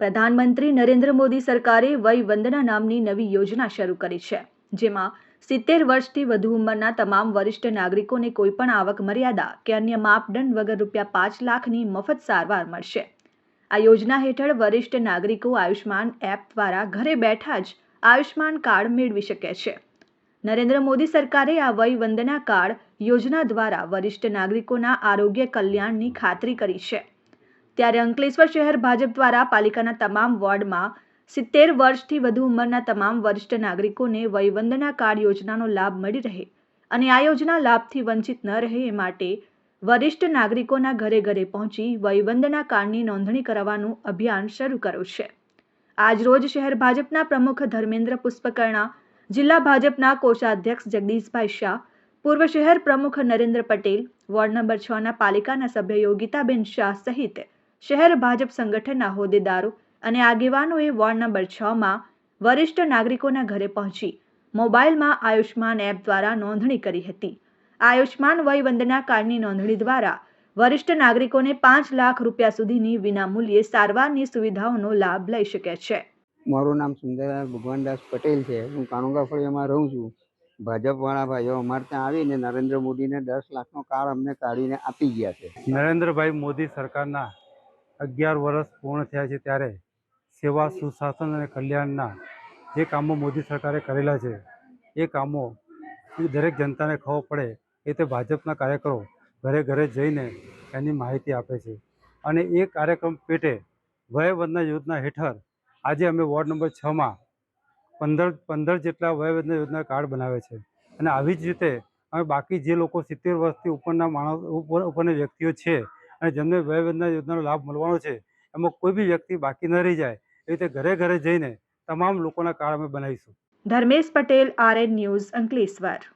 પ્રધાનમંત્રી નરેન્દ્ર મોદી સરકારે વય વંદના નામની નવી યોજના શરૂ કરી છે, જેમાં સિત્તેર વર્ષથી વધુ ઉંમરના તમામ વરિષ્ઠ નાગરિકોને કોઈપણ આવક, મર્યાદા કે અન્ય માપદંડ વગર રૂપિયા પાંચ લાખની મફત સારવાર મળશે. આ યોજના હેઠળ વરિષ્ઠ નાગરિકો આયુષ્માન એપ દ્વારા ઘરે બેઠા જ આયુષ્માન કાર્ડ મેળવી શકે છે. નરેન્દ્ર મોદી સરકારે આ વય વંદના કાર્ડ યોજના દ્વારા વરિષ્ઠ નાગરિકોના આરોગ્ય કલ્યાણની ખાતરી કરી છે. ત્યારે અંકલેશ્વર શહેર ભાજપ દ્વારા પાલિકાના તમામ વોર્ડમાં સિત્તેર વર્ષથી વધુ ઉંમરના તમામ વરિષ્ઠ નાગરિકોને વયવંદના કાર્ડ યોજનાનો લાભ મળી રહે અને આ યોજના લાભથી વંચિત ન રહે એ માટે વરિષ્ઠ નાગરિકોના ઘરે ઘરે પહોંચી વયવંદના કાર્ડની નોંધણી કરાવવાનું અભિયાન શરૂ કર્યું છે. આજરોજ શહેર ભાજપના પ્રમુખ ધર્મેન્દ્ર પુષ્પકર્ણા, જિલ્લા ભાજપના કોષાધ્યક્ષ જગદીશભાઈ શાહ, પૂર્વ શહેર પ્રમુખ નરેન્દ્ર પટેલ, વોર્ડ નંબર છના પાલિકાના સભ્ય યોગિતાબેન શાહ સહિત શહેર ભાજપ સંગઠનના હોદ્દેદારો અને આગેવાનોએ વોર્ડ નંબર છમાં વરિષ્ઠ નાગરિકોના ઘરે પહોંચી મોબાઈલમાં આયુષ્માન એપ દ્વારા નોંધણી કરી હતી. આયુષ્માન વય વંદના કાર્ડની નોંધણી દ્વારા વરિષ્ઠ નાગરિકોને પાંચ લાખ રૂપિયા સુધીની વિનામૂલ્યે સારવારની સુવિધાઓનો લાભ લઈ શકે છે. મારું નામ સુંદરલાલ ભગવાનદાસ પટેલ છે. હું કાનુગા ફળિયામાં રહું છું. ભાજપવાળા ભાઈઓ અમારે ત્યાં આવીને નરેન્દ્ર મોદીને દસ લાખનો કાર્ડ અમને કાઢીને આપી ગયા છે. નરેન્દ્રભાઈ મોદી સરકારના અગિયાર વર્ષ પૂર્ણ થયા છે ત્યારે સેવા સુશાસન અને કલ્યાણના જે કામો મોદી સરકારે કરેલા છે એ કામો દરેક જનતાને ખબર પડે એ તે ભાજપના કાર્યકરો ઘરે ઘરે જઈને એની માહિતી આપે છે. અને એ કાર્યક્રમ પેટે વયવંદના યોજના હેઠળ આજે અમે વોર્ડ નંબર છમાં પંદર પંદર જેટલા વયવંદના યોજના કાર્ડ બનાવે છે. અને આવી જ રીતે અમે બાકી જે લોકો સિત્તેર વર્ષથી ઉપરના માણસ ઉપર ઉપરના વ્યક્તિઓ છે અને જેમને વયવંદના યોજનાનો લાભ મળવાનો છે, એમાં કોઈ બી વ્યક્તિ બાકી ન રહી જાય એ રીતે ઘરે ઘરે જઈને તમામ લોકોના કાર્ડ અમે બનાવીશું. Dharmesh Patel RN news Ankleshwar.